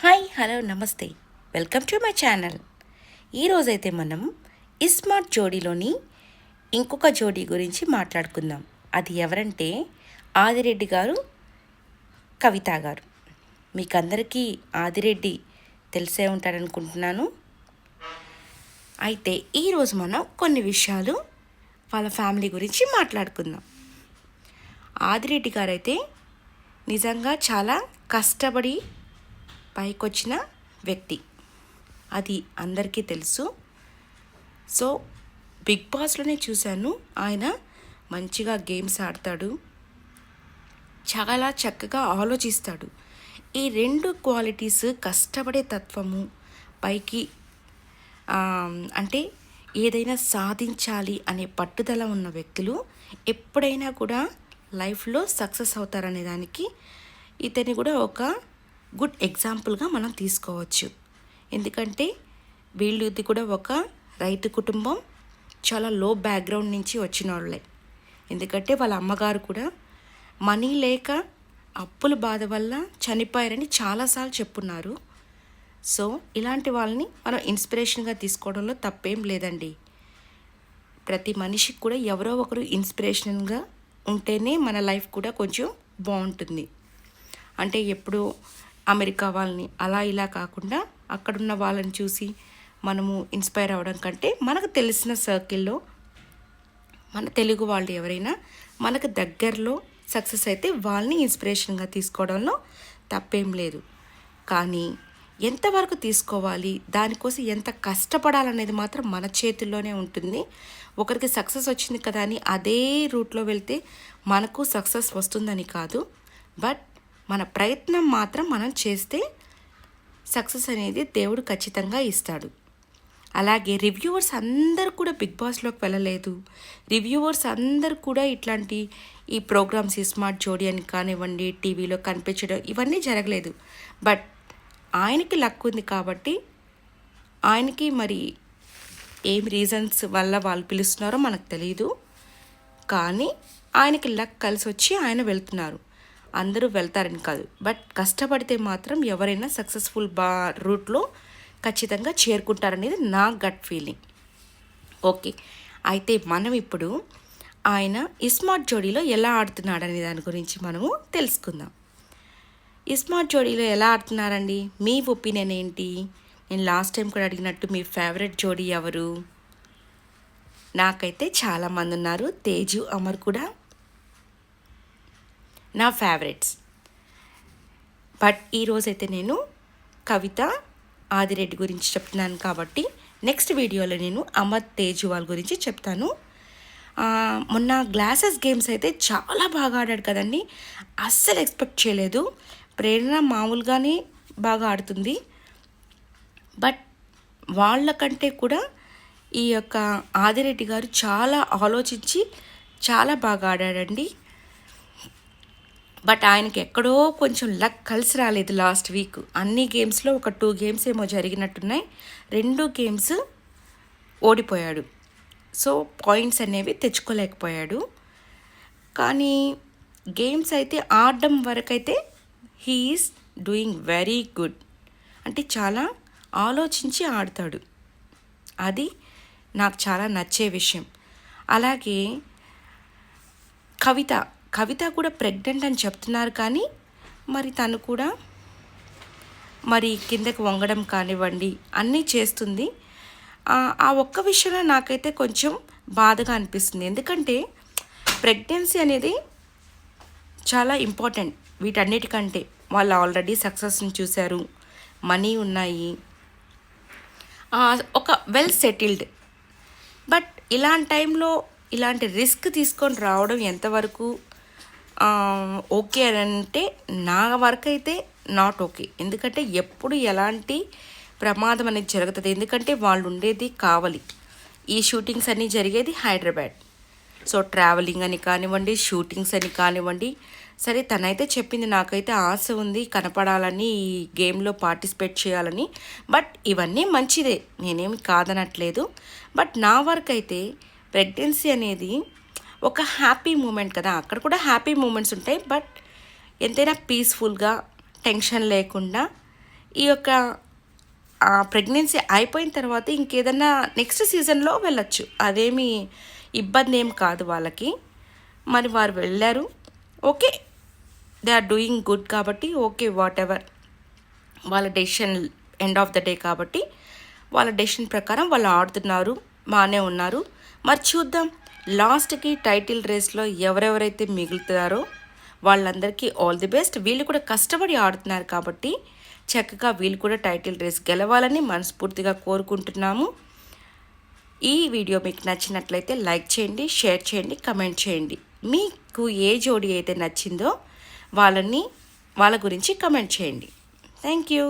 Hi hello నమస్తే. Welcome to my channel. ఈరోజైతే మనం ఇస్మార్ట్ జోడీలోని ఇంకొక జోడీ గురించి మాట్లాడుకుందాం. అది ఎవరంటే ఆదిరెడ్డి గారు కవిత గారు. మీకు అందరికీ ఆదిరెడ్డి తెలిసే ఉంటారనుకుంటున్నాను అయితే ఈరోజు మనం కొన్ని విషయాలు వాళ్ళ ఫ్యామిలీ గురించి మాట్లాడుకుందాం. ఆదిరెడ్డి గారైతే నిజంగా చాలా కష్టపడి పైకొచ్చిన వ్యక్తి. అది అందరికీ తెలుసు. సో బిగ్ బాస్లోనే చూశాను. ఆయన మంచిగా గేమ్స్ ఆడతాడు. చాలా చక్కగా ఆలోచిస్తాడు. ఈ రెండు క్వాలిటీస్ కష్టపడే తత్వము పైకి అంటే ఏదైనా సాధించాలి అనే పట్టుదల ఉన్న వ్యక్తులు ఎప్పుడైనా కూడా లైఫ్లో సక్సెస్ అవుతారనే దానికి ఇతని కూడా ఒక గుడ్ ఎగ్జాంపుల్గా మనం తీసుకోవచ్చు. ఎందుకంటే వీళ్ళది కూడా ఒక రైతు కుటుంబం చాలా లో బ్యాక్గ్రౌండ్ నుంచి వచ్చిన వాళ్ళే ఎందుకంటే వాళ్ళ అమ్మగారు కూడా మనీ లేక అప్పుల బాధ వల్ల చనిపోయారని చాలాసార్లు చెప్పున్నారు. సో ఇలాంటి వాళ్ళని మనం ఇన్స్పిరేషన్గా తీసుకోవడంలో తప్పేం లేదండి. ప్రతి మనిషికి కూడా ఎవరో ఒకరు ఇన్స్పిరేషన్గా ఉంటేనే మన లైఫ్ కూడా కొంచెం బాగుంటుంది. అంటే ఎప్పుడు అమెరికా వాళ్ళని అలా ఇలా కాకుండా అక్కడున్న వాళ్ళని చూసి మనము ఇన్స్పైర్ అవ్వడం కంటే మనకు తెలిసిన సర్కిల్లో మన తెలుగు వాళ్ళు ఎవరైనా మనకు దగ్గరలో సక్సెస్ అయితే వాళ్ళని ఇన్స్పిరేషన్గా తీసుకోవడంలో తప్పేం లేదు. కానీ ఎంతవరకు తీసుకోవాలి దానికోసం ఎంత కష్టపడాలనేది మాత్రం మన చేతుల్లోనే ఉంటుంది. ఒకరికి సక్సెస్ వచ్చింది కదా అని అదే రూట్లో వెళ్తే మనకు సక్సెస్ వస్తుందని కాదు. బట్ మన ప్రయత్నం మాత్రం మనం చేస్తే సక్సెస్ అనేది దేవుడు ఖచ్చితంగా ఇస్తాడు. అలాగే రివ్యూవర్స్ అందరు కూడా బిగ్ బాస్లోకి వెళ్ళలేదు. రివ్యూవర్స్ అందరు కూడా ఇట్లాంటి ఈ ప్రోగ్రామ్స్ ఈ స్మార్ట్ జోడీ అని కానివ్వండి టీవీలో కనిపించడం ఇవన్నీ జరగలేదు. బట్ ఆయనకి లక్ ఉంది కాబట్టి ఆయనకి మరి ఏం రీజన్స్ వల్ల వాళ్ళు పిలుస్తున్నారో మనకు తెలియదు కానీ ఆయనకి లక్ కలిసి వచ్చి ఆయన వెళ్తున్నారు. అందరూ వెళ్తారని కాదు. బట్ కష్టపడితే మాత్రం ఎవరైనా సక్సెస్ఫుల్ బా రూట్లో ఖచ్చితంగా చేరుకుంటారనేది నా గట్ ఫీలింగ్. ఓకే. అయితే మనం ఇప్పుడు ఆయన ఇస్మార్ట్ జోడీలో ఎలా ఆడుతున్నాడనే దాని గురించి మనము తెలుసుకుందాం. ఇస్మార్ట్ జోడీలో ఎలా ఆడుతున్నారండి? మీ ఒపీనియన్ ఏంటి? నేను లాస్ట్ టైం కూడా అడిగినట్టు మీ ఫేవరెట్ జోడీ ఎవరు? నాకైతే చాలామంది ఉన్నారు. తేజు అమర్ కూడా నా ఫేవరెట్స్ బట్ ఈరోజైతే నేను కవిత ఆదిరెడ్డి గురించి చెప్తున్నాను కాబట్టి నెక్స్ట్ వీడియోలో నేను అమర్ తేజ్వాల్ గురించి చెప్తాను. మొన్న గ్లాసెస్ గేమ్స్ అయితే చాలా బాగా ఆడాడు కదండి. అస్సలు ఎక్స్పెక్ట్ చేయలేదు. ప్రేరణ మామూలుగానే బాగా ఆడుతుంది. బట్ వాళ్ళకంటే కూడా ఈ యొక్క ఆదిరెడ్డి గారు చాలా ఆలోచించి చాలా బాగా ఆడాడండి. బట్ ఆయనకి ఎక్కడో కొంచెం లక్ కలిసి రాలేదు లాస్ట్ వీక్. అన్ని గేమ్స్లో ఒక టూ గేమ్స్ ఏమో జరిగినట్టున్నాయి. రెండు గేమ్స్ ఓడిపోయాడు. సో పాయింట్స్ అనేవి తెచ్చుకోలేకపోయాడు. కానీ గేమ్స్ అయితే ఆడడం వరకైతే హీఈస్ డూయింగ్ వెరీ గుడ్. అంటే చాలా ఆలోచించి ఆడతాడు. అది నాకు చాలా నచ్చే విషయం. అలాగే కవిత కవిత కూడా ప్రెగ్నెంట్ అని చెప్తున్నారు కానీ మరి తను కూడా మరి కిందకి వంగడం కానివ్వండి అన్నీ చేస్తుంది. ఆ ఒక్క విషయంలో నాకైతే కొంచెం బాధగా అనిపిస్తుంది. ఎందుకంటే ప్రెగ్నెన్సీ అనేది చాలా ఇంపార్టెంట్ వీటన్నిటికంటే వాళ్ళు ఆల్రెడీ సక్సెస్ని చూశారు. మనీ ఉన్నాయి. ఒక వెల్ సెటిల్డ్ బట్ ఇలాంటి టైంలో ఇలాంటి రిస్క్ తీసుకొని రావడం ఎంతవరకు ఓకే అని అంటే నా వరకు అయితే నాట్ ఓకే ఎందుకంటే ఎప్పుడు ఎలాంటి ప్రమాదం అనేది జరుగుతుంది. ఎందుకంటే వాళ్ళు ఉండేది కావాలి. ఈ షూటింగ్స్ అన్నీ జరిగేది హైదరాబాద్. సో ట్రావెలింగ్ అని కానివ్వండి షూటింగ్స్ అని కానివ్వండి సరే తనైతే చెప్పింది నాకైతే ఆశ ఉంది కనపడాలని ఈ గేమ్లో పార్టిసిపేట్ చేయాలని. బట్ ఇవన్నీ మంచిదే. నేనేమి కాదనట్లేదు. బట్ నా వరకు అయితే ప్రెగ్నెన్సీ అనేది ఒక హ్యాపీ మూమెంట్ కదా. అక్కడ కూడా హ్యాపీ మూమెంట్స్ ఉంటాయి. బట్ ఎంతైనా పీస్ఫుల్గా టెన్షన్ లేకుండా ఈ యొక్క ప్రెగ్నెన్సీ అయిపోయిన తర్వాత ఇంకేదన్నా నెక్స్ట్ సీజన్లో వెళ్ళొచ్చు. అదేమి ఇబ్బంది ఏం కాదు వాళ్ళకి. మరి వారు వెళ్ళారు. Okay they are doing good కాబట్టి ఓకే వాట్ ఎవర్ వాళ్ళ decision end of the day కాబట్టి వాళ్ళ డెసిషన్ ప్రకారం వాళ్ళు ఆడుతున్నారు బాగానే ఉన్నారు. మరి చూద్దాం. లాస్ట్కి టైటిల్ రేస్లో ఎవరెవరైతే మిగులుతారో వాళ్ళందరికీ ఆల్ ది బెస్ట్. వీళ్ళు కూడా కష్టపడి ఆడుతున్నారు కాబట్టి చక్కగా వీళ్ళు కూడా టైటిల్ రేస్ గెలవాలని మనస్ఫూర్తిగా కోరుకుంటున్నాము. ఈ వీడియో మీకు నచ్చినట్లయితే లైక్ చేయండి షేర్ చేయండి కమెంట్ చేయండి. మీకు ఏ జోడి అయితే నచ్చిందో వాళ్ళని వాళ్ళ గురించి కమెంట్ చేయండి. Thank you.